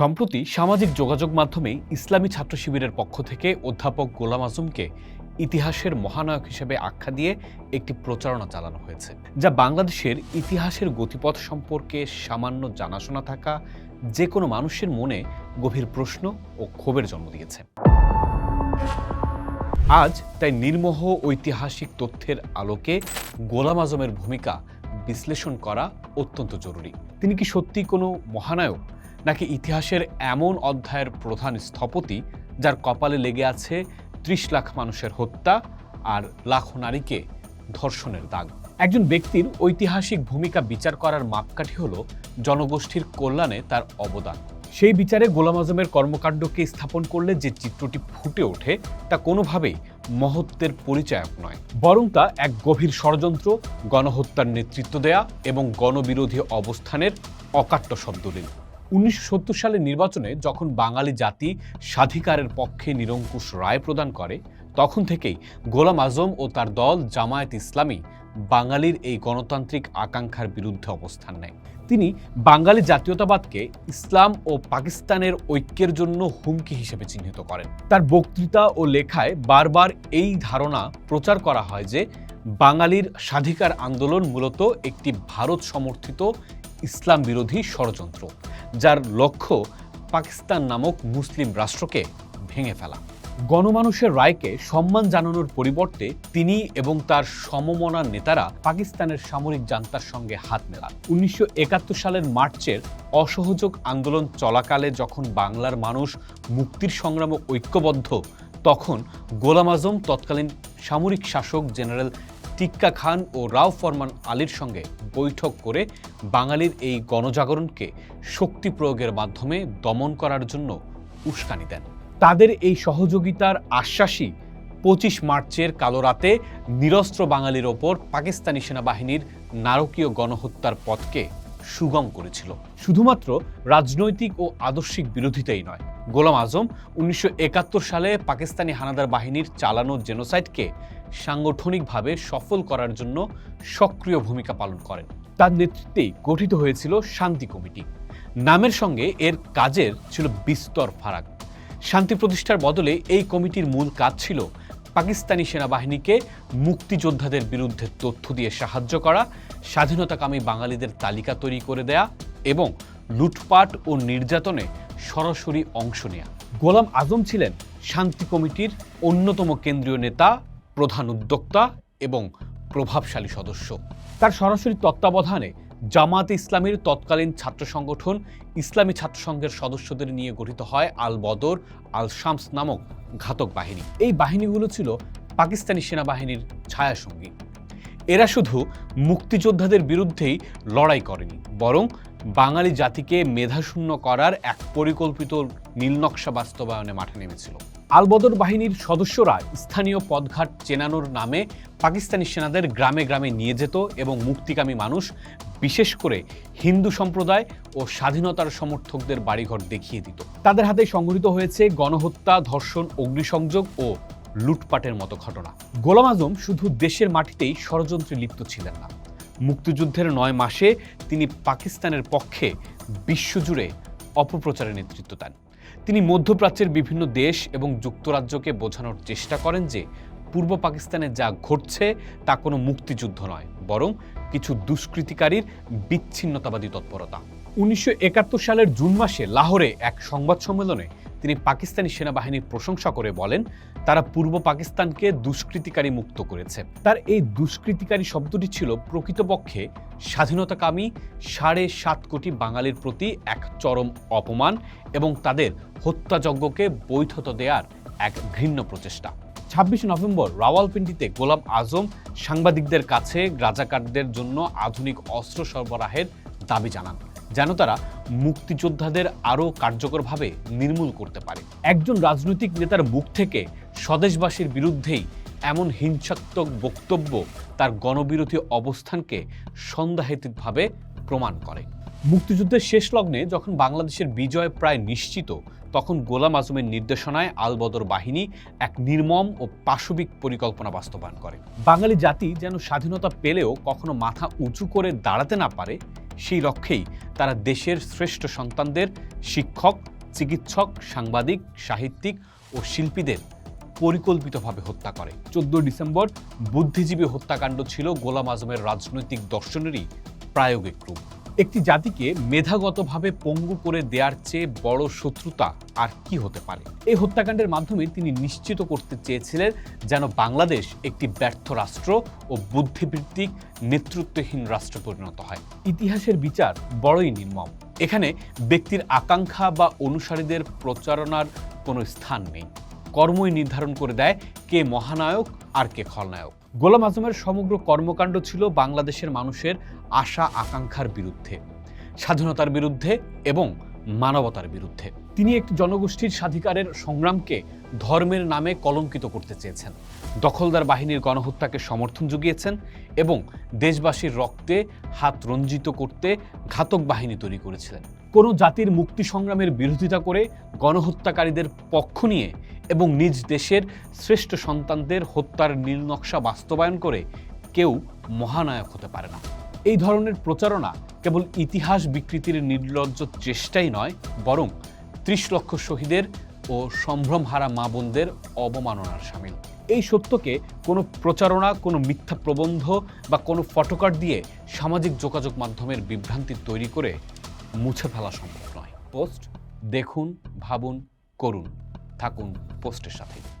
সম্প্রতি সামাজিক যোগাযোগ মাধ্যমে ইসলামী ছাত্র শিবিরের পক্ষ থেকে অধ্যাপক গোলাম আজমকে ইতিহাসের মহানায়ক হিসেবে আখ্যা দিয়ে একটি প্রচারণা চালানো হয়েছে, যা বাংলাদেশের ইতিহাসের গতিপথ সম্পর্কে সামান্য জানাশোনা থাকা যে কোনো মানুষের মনে গভীর প্রশ্ন ও ক্ষোভের জন্ম দিয়েছে। আজ তাই নির্মোহ ঐতিহাসিক তথ্যের আলোকে গোলাম আজমের ভূমিকা বিশ্লেষণ করা অত্যন্ত জরুরি। তিনি কি সত্যি কোনো মহানায়ক? নাকি ইতিহাসের এমন অধ্যায়ের প্রধান স্থপতি, যার কপালে লেগে আছে ত্রিশ লাখ মানুষের হত্যা আর লাখো নারীকে ধর্ষণের দাগ? একজন ব্যক্তির ঐতিহাসিক ভূমিকা বিচার করার মাপকাঠি হল জনগোষ্ঠীর কল্যাণে তার অবদান। সেই বিচারে গোলাম আজমের কর্মকাণ্ডকে স্থাপন করলে যে চিত্রটি ফুটে ওঠে, তা কোনোভাবেই মহত্বের পরিচায়ক নয়। বরং তা এক গভীর ষড়যন্ত্র, গণহত্যার নেতৃত্ব দেয়া এবং গণবিরোধী অবস্থানের অকাট্য শব্দলীল। উনিশশো সত্তর সালের নির্বাচনে যখন বাঙালি জাতি স্বাধিকারের পক্ষে নিরঙ্কুশ রায় প্রদান করে, তখন থেকেই গোলাম আজম ও তার দল জামায়াত ইসলামী বাঙালির এই গণতান্ত্রিক আকাঙ্ক্ষার বিরুদ্ধে অবস্থান নেয়। তিনি বাঙালি জাতীয়তাবাদকে ইসলাম ও পাকিস্তানের ঐক্যের জন্য হুমকি হিসেবে চিহ্নিত করেন। তার বক্তৃতা ও লেখায় বারবার এই ধারণা প্রচার করা হয় যে, বাঙালির স্বাধিকার আন্দোলন মূলত একটি ভারত সমর্থিত ইসলাম বিরোধী ষড়যন্ত্র। যার লক্ষ্য পাকিস্তান নামক মুসলিম রাষ্ট্রকে ভেঙে ফেলা। গণমানুষের রায়কে সম্মান জানানোর পরিবর্তে তিনি এবং তার সমমনা নেতারা পাকিস্তানের সামরিক জান্তার সঙ্গে হাত মেলান। উনিশশো সালের মার্চের অসহযোগ আন্দোলন চলাকালে যখন বাংলার মানুষ মুক্তির সংগ্রামে ঐক্যবদ্ধ, তখন গোলাম আজম, তৎকালীন সামরিক শাসক জেনারেল টিক্কা খান ও রাও ফরমান আলীর সঙ্গে বৈঠক করে বাঙালির এই গণজাগরণকে শক্তি প্রয়োগের মাধ্যমে দমন করার জন্য উস্কানি দেন। তাদের এই সহযোগিতার আশ্বাসই পঁচিশ মার্চের কালো রাতে নিরস্ত্র বাঙালির ওপর পাকিস্তানি সেনাবাহিনীর নারকীয় গণহত্যার পথকে সুগম করেছিল। শুধুমাত্র রাজনৈতিক ও আদর্শিক বিরোধিতাই নয় গোলাম আজম উনিশশো একাত্তর সালে পাকিস্তানি হানাদার বাহিনীর চালানো জেনোসাইডকে সাংগঠনিকভাবে সফল করার জন্য সক্রিয় ভূমিকা পালন করেন। তার নেতৃত্বেই গঠিত হয়েছিল শান্তি কমিটি। নামের সঙ্গে এর কাজের ছিল বিস্তর ফারাক। শান্তি প্রতিষ্ঠার বদলে এই কমিটির মূল কাজ ছিল পাকিস্তানি সেনাবাহিনীকে মুক্তিযোদ্ধাদের বিরুদ্ধে তথ্য দিয়ে সাহায্য করা, স্বাধীনতাকামী বাঙালিদের তালিকা তৈরি করে দেয়া এবং লুটপাট ও নির্যাতনে সরাসরি অংশ নেয়া। গোলাম আজম ছিলেন শান্তি কমিটির অন্যতম কেন্দ্রীয় নেতা, প্রধান উদ্যোক্তা এবং প্রভাবশালী সদস্য। তার সরাসরি তত্ত্বাবধানে জামাত ইসলামীর তৎকালীন ছাত্র সংগঠন ইসলামী ছাত্র সংঘের সদস্যদের নিয়ে গঠিত হয় আল বদর, আল শামস নামক ঘাতক বাহিনী। এই বাহিনীগুলো ছিল পাকিস্তানি সেনাবাহিনীর ছায়াসঙ্গী। এরা শুধু মুক্তিযোদ্ধাদের বিরুদ্ধেই লড়াই করেনি, বরং বাঙালি জাতিকে মেধাশূন্য করার এক পরিকল্পিত নীলনকশা বাস্তবায়নে মাঠে নেমেছিল। আলবদর বাহিনীর সদস্যরা স্থানীয় পদঘাট চেনানোর নামে পাকিস্তানি সেনাদের গ্রামে গ্রামে নিয়ে যেত এবং মুক্তিকামী মানুষ, বিশেষ করে হিন্দু সম্প্রদায় ও স্বাধীনতার সমর্থকদের বাড়িঘর দেখিয়ে দিত। তাদের হাতে সংঘটিত হয়েছে গণহত্যা, ধর্ষণ, অগ্নিসংযোগ ও লুটপাটের মতো ঘটনা। গোলাম আজম শুধু দেশের মাটিতেই ষড়যন্ত্রে লিপ্ত ছিলেন না। মুক্তিযুদ্ধের নয় মাসে তিনি পাকিস্তানের পক্ষে বিশ্বজুড়ে অপপ্রচারের নেতৃত্ব দেন। তিনি মধ্যপ্রাচ্যের বিভিন্ন দেশ এবং যুক্তরাজ্যকে বোঝানোর চেষ্টা করেন যে পূর্ব পাকিস্তানে যা ঘটছে তা কোনো মুক্তিযুদ্ধ নয়, বরং কিছু দুষ্কৃতিকারীর বিচ্ছিন্নতাবাদী তৎপরতা। উনিশশো একাত্তর সালের জুন মাসে লাহোরে এক সংবাদ সম্মেলনে তিনি পাকিস্তানি সেনাবাহিনীর প্রশংসা করে বলেন, তারা পূর্ব পাকিস্তানকে দুষ্কৃতিকারী মুক্ত করেছে। তার এই দুষ্কৃতিকারী শব্দটি ছিল প্রকৃতপক্ষে স্বাধীনতাকামী সাড়ে সাত কোটি বাঙালির প্রতি এক চরম অপমান এবং তাদের হত্যাযজ্ঞকে বৈধতা দেওয়ার এক ঘৃণ্য প্রচেষ্টা। ছাব্বিশে নভেম্বর রাওয়ালপিন্ডিতে গোলাম আজম সাংবাদিকদের কাছে রাজাকারদের জন্য আধুনিক অস্ত্র সরবরাহের দাবি জানান। যেন তারা মুক্তিযোদ্ধাদের আরও কার্যকরভাবে নির্মূল করতে পারে। একজন রাজনৈতিক নেতার মুখ থেকে স্বদেশবাসীর বিরুদ্ধেই এমন হিংসাত্মক বক্তব্য তার গণবিরোধী অবস্থানকে সন্দেহাতীতভাবে প্রমাণ করে। মুক্তিযুদ্ধের শেষ লগ্নে যখন বাংলাদেশের বিজয় প্রায় নিশ্চিত, তখন গোলাম আজমের নির্দেশনায় আলবদর বাহিনী এক নির্মম ও পাশবিক পরিকল্পনা বাস্তবায়ন করে। বাঙালি জাতি যেন স্বাধীনতা পেলেও কখনো মাথা উঁচু করে দাঁড়াতে না পারে সেই লক্ষ্যেই তারা দেশের শ্রেষ্ঠ সন্তানদের শিক্ষক, চিকিৎসক, সাংবাদিক, সাহিত্যিক ও শিল্পীদের পরিকল্পিতভাবে হত্যা করে। চোদ্দ ডিসেম্বর বুদ্ধিজীবী হত্যাকাণ্ড ছিল গোলাম আজমের রাজনৈতিক দর্শনেরই প্রায়োগিক রূপ। একটি জাতিকে মেধাগতভাবে পঙ্গু করে দেওয়ার চেয়ে বড় শত্রুতা আর কি হতে পারে? এই হত্যাকাণ্ডের মাধ্যমে তিনি নিশ্চিত করতে চেয়েছিলেন যেন বাংলাদেশ একটি ব্যর্থ রাষ্ট্র ও বুদ্ধিবৃত্তিক, নেতৃত্বহীন রাষ্ট্র পরিণত হয়। ইতিহাসের বিচার বড়ই নির্মম। এখানে ব্যক্তির আকাঙ্ক্ষা বা অনুসারীদের প্রচারণার কোনো স্থান নেই। কর্মই নির্ধারণ করে দেয় কে মহানায়ক আর কে খলনায়ক। গোলাম আজমের সমগ্র কর্মকাণ্ড ছিল বাংলাদেশের মানুষের আশা আকাঙ্ক্ষার বিরুদ্ধে, স্বাধীনতার বিরুদ্ধে এবং মানবতার বিরুদ্ধে। তিনি একটি জনগোষ্ঠীর স্বাধিকারের সংগ্রামকে ধর্মের নামে কলঙ্কিত করতে চেয়েছেন, দখলদার বাহিনীর গণহত্যাকে সমর্থন জুগিয়েছেন এবং দেশবাসীর রক্তে হাত রঞ্জিত করতে ঘাতক বাহিনী তৈরি করেছিলেন। কোনো জাতির মুক্তি সংগ্রামের বিরোধিতা করে গণহত্যাকারীদের পক্ষ নিয়ে এবং নিজ দেশের শ্রেষ্ঠ সন্তানদের হত্যার নীলনকশা বাস্তবায়ন করে কেউ মহানায়ক হতে পারে না। এই ধরনের প্রচারণা কেবল ইতিহাস বিকৃতির নির্লজ্জ চেষ্টাই নয়, বরং ত্রিশ লক্ষ শহীদের ও সম্ভ্রমহারা মা বোনদের অবমাননার সামিল। এই সত্যকে কোনো প্রচারণা, কোনো মিথ্যা প্রবন্ধ বা কোনো ফটোকার্ড দিয়ে সামাজিক যোগাযোগ মাধ্যমের বিভ্রান্তি তৈরি করে মুছে ফেলা সম্ভব নয়। পোস্ট দেখুন, ভাবুন, করুন। থাকুন পোস্টের সাথে।